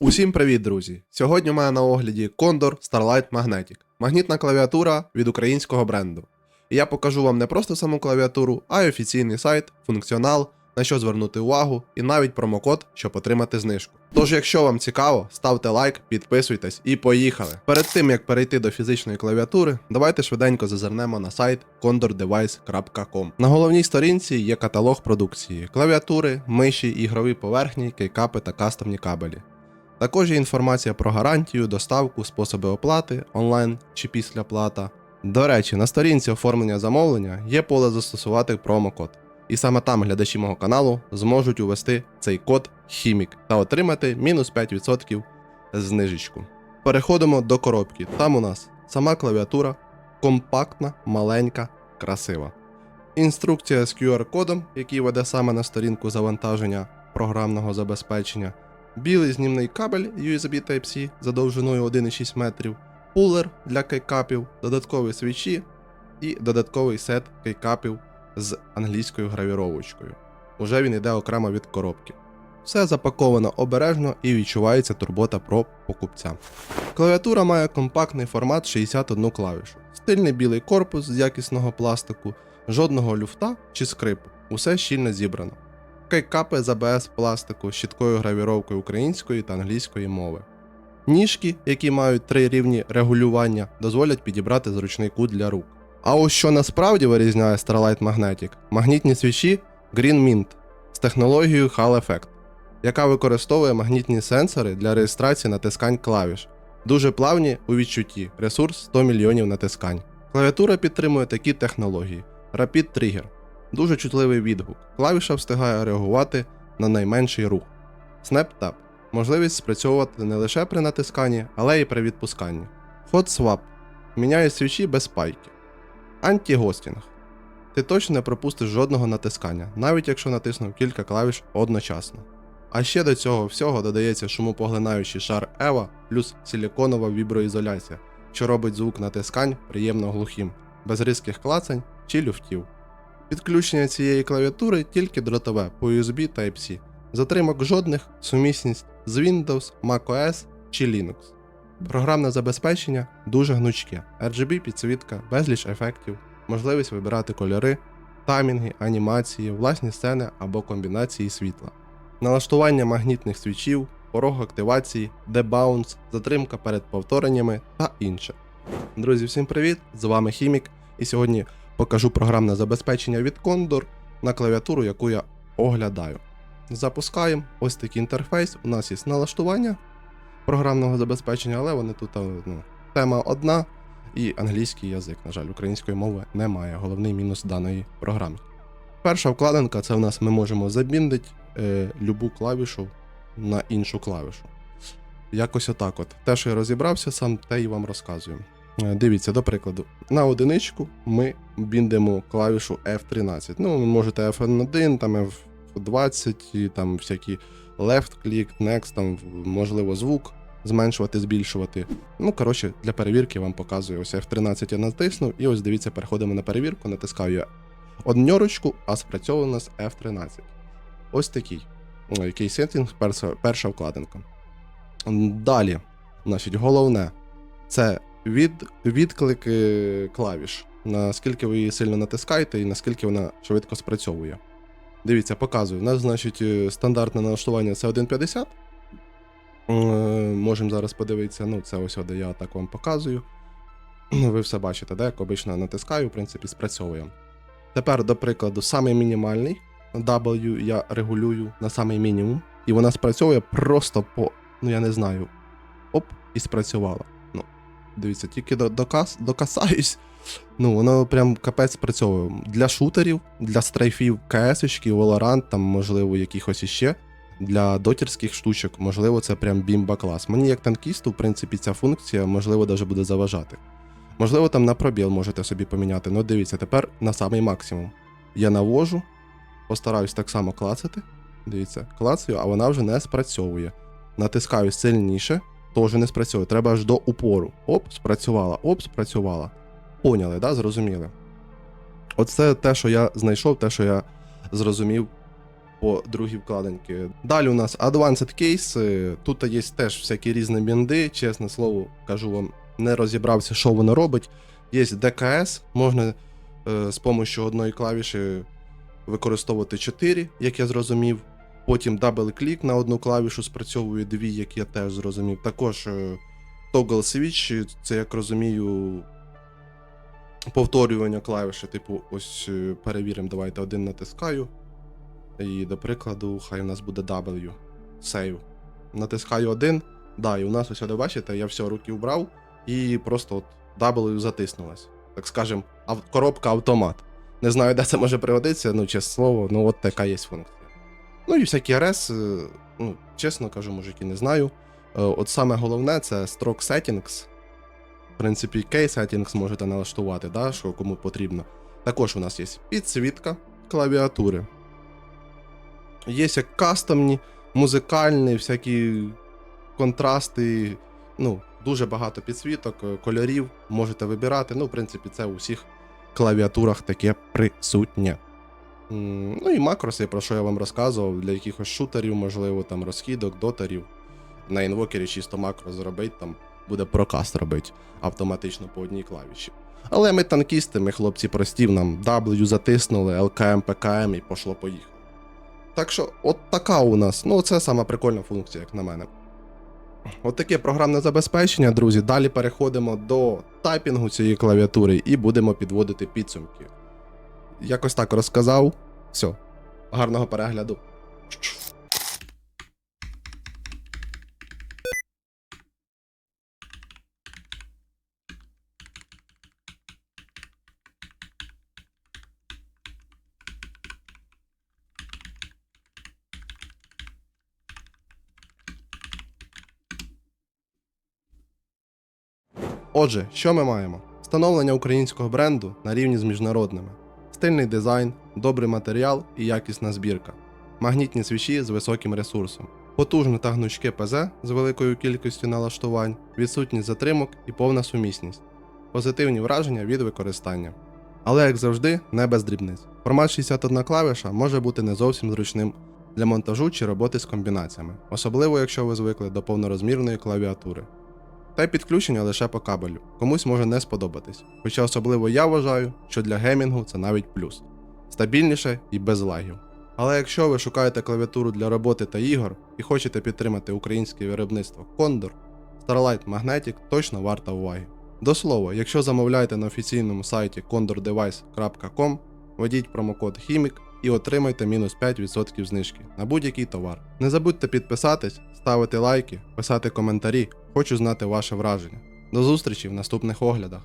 Усім привіт, друзі! Сьогодні у мене на огляді Condor Starlight Magnetic. Магнітна клавіатура від українського бренду. І я покажу вам не просто саму клавіатуру, а й офіційний сайт, функціонал, на що звернути увагу, і навіть промокод, щоб отримати знижку. Тож, якщо вам цікаво, ставте лайк, підписуйтесь і поїхали. Перед тим як перейти до фізичної клавіатури, давайте швиденько зазирнемо на сайт condordevice.com. На головній сторінці є каталог продукції: клавіатури, миші, ігрові поверхні, кейкапи та кастомні кабелі. Також є інформація про гарантію, доставку, способи оплати, онлайн чи після плата. До речі, на сторінці оформлення замовлення є поле застосувати промокод. І саме там глядачі мого каналу зможуть увести цей код Хімік та отримати мінус 5% знижечку. Переходимо до коробки. Там у нас сама клавіатура, компактна, маленька, красива. Інструкція з QR-кодом, який веде саме на сторінку завантаження програмного забезпечення білий знімний кабель USB Type-C за довжиною 1,6 метрів, пулер для кейкапів, додаткові свічі і додатковий сет кейкапів з англійською гравіровочкою. Уже він йде окремо від коробки. Все запаковано обережно і відчувається турбота про покупця. Клавіатура має компактний формат 61 клавішу, стильний білий корпус з якісного пластику, жодного люфта чи скрипу, усе щільно зібрано кейкапи з АБС пластику з чіткою гравіровкою української та англійської мови. Ніжки, які мають три рівні регулювання, дозволять підібрати зручний кут для рук. А ось що насправді вирізняє Starlight Magnetic – магнітні свічі Green Mint з технологією Hall Effect, яка використовує магнітні сенсори для реєстрації натискань клавіш. Дуже плавні у відчутті, ресурс 100 мільйонів натискань. Клавіатура підтримує такі технології: Rapid Trigger, дуже чутливий відгук. Клавіша встигає реагувати на найменший рух. Snap Tap можливість спрацьовувати не лише при натисканні, але й при відпусканні. Hot Swap міняє свічі без пайки. Антігостінг. Ти точно не пропустиш жодного натискання, навіть якщо натиснув кілька клавіш одночасно. А ще до цього всього додається шумопоглинаючий шар EVA плюс силіконова віброізоляція, що робить звук натискань приємно глухим, без різких клацань чи люфтів. Підключення цієї клавіатури тільки дротове по USB Type-C. Затримок жодних, сумісність з Windows, macOS чи Linux. Програмне забезпечення дуже гнучке, RGB підсвітка, безліч ефектів, можливість вибирати кольори, таймінги, анімації, власні сцени або комбінації світла, налаштування магнітних свічів, порог активації, дебаунс, затримка перед повтореннями та інше. Друзі, всім привіт! З вами Хімік, і сьогодні покажу програмне забезпечення від Condor на клавіатуру, яку я оглядаю. Запускаємо ось такий інтерфейс. У нас є налаштування програмного забезпечення, але вони тут ну, тема одна і англійський язик. На жаль, української мови немає. Головний мінус даної програми. Перша вкладинка це в нас ми можемо забіндити е, любу клавішу на іншу клавішу. Якось отак от. Те, що я розібрався сам, те і вам розказую. Е, Дивіться, до прикладу, на одиничку ми біндимо клавішу F13. Ну, можете F1, там F20, там всякі left click, next, там можливо звук зменшувати, збільшувати. Ну, коротше, для перевірки вам показую. Ось F13 я натиснув, і ось дивіться, переходимо на перевірку, натискаю я одньорочку, а спрацьовує у нас F13. Ось такий. Який сеттинг, перша, перша вкладинка. Далі, значить, головне це від, відклик е, клавіш, наскільки ви її сильно натискаєте і наскільки вона швидко спрацьовує. Дивіться, показую. У нас, значить, е, стандартне налаштування це 1.50. Е, Можемо зараз подивитися. Ну, це ось де я так вам показую. Ви все бачите, де, як обично натискаю, в принципі, спрацьовує. Тепер, до прикладу, самий мінімальний W я регулюю на самий мінімум. І вона спрацьовує просто по, ну я не знаю, оп, і спрацювала. Дивіться, тільки докас, докасаюсь. Ну, воно прям капець спрацьовує. Для шутерів, для стрейфів КС, Valorant, там, можливо, якихось іще. Для дотерських штучок, можливо, це прям бімба клас. Мені як танкісту, в принципі, ця функція, можливо, навіть буде заважати. Можливо, там на пробіл можете собі поміняти. Ну, дивіться, тепер на самий максимум. Я навожу, постараюсь так само клацати. Дивіться, клацаю, а вона вже не спрацьовує. Натискаю сильніше, теж не спрацьовує. Треба аж до упору. Оп, спрацювала, оп, спрацювала. Поняли, да? Зрозуміли. Оце те, що я знайшов, те, що я зрозумів по другій вкладинці. Далі у нас Advanced Case. Тут є теж всякі різні бінди, чесне слово, кажу вам, не розібрався, що воно робить. Є DKS, можна е, з допомогою одної клавіші використовувати 4, як я зрозумів. Потім дабл-клік на одну клавішу спрацьовує дві, як я теж зрозумів. Також е, Toggle Switch, це як розумію, повторювання клавіші. Типу, ось е, перевіримо, давайте один натискаю. І, до прикладу, хай у нас буде W. Save. Натискаю один. Да, і у нас ось, ви бачите, я все руки вбрав і просто от W затиснулась. Так скажем, коробка автомат. Не знаю, де це може пригодитися, ну, чесне слово, ну от така є функція. Ну і всякі RS, е, ну, чесно кажу, мужики, не знаю. Е, От саме головне це Stroke Settings. В принципі, Key Settings можете налаштувати, да, що кому потрібно. Також у нас є підсвітка клавіатури. Є як кастомні, музикальні, всякі контрасти. Ну, дуже багато підсвіток, е, кольорів можете вибирати. Ну, в принципі, це у всіх клавіатурах таке присутнє. Ну і макроси, про що я вам розказував, для якихось шутерів, можливо, там розхідок, дотерів. На інвокері чисто макро зробити, там буде прокаст робити автоматично по одній клавіші. Але ми танкісти, ми хлопці прості, нам W затиснули, LKM, PKM і пошло поїхало. Так що, от така у нас. Ну, це сама прикольна функція, як на мене. От таке програмне забезпечення, друзі. Далі переходимо до тайпінгу цієї клавіатури і будемо підводити підсумки. Якось так розказав. Все. Гарного перегляду. Отже, що ми маємо? Встановлення українського бренду на рівні з міжнародними, стильний дизайн, добрий матеріал і якісна збірка, магнітні свічі з високим ресурсом, потужне та гнучке ПЗ з великою кількістю налаштувань, відсутність затримок і повна сумісність, позитивні враження від використання. Але, як завжди, не без дрібниць. Формат 61 клавіша може бути не зовсім зручним для монтажу чи роботи з комбінаціями, особливо якщо ви звикли до повнорозмірної клавіатури. Та й підключення лише по кабелю. Комусь може не сподобатись. Хоча особливо я вважаю, що для геймінгу це навіть плюс. Стабільніше і без лагів. Але якщо ви шукаєте клавіатуру для роботи та ігор і хочете підтримати українське виробництво Condor, Starlight Magnetic точно варта уваги. До слова, якщо замовляєте на офіційному сайті condordevice.com, введіть промокод HIMIC і отримайте мінус 5% знижки на будь-який товар. Не забудьте підписатись, ставити лайки, писати коментарі. Хочу знати ваше враження. До зустрічі в наступних оглядах.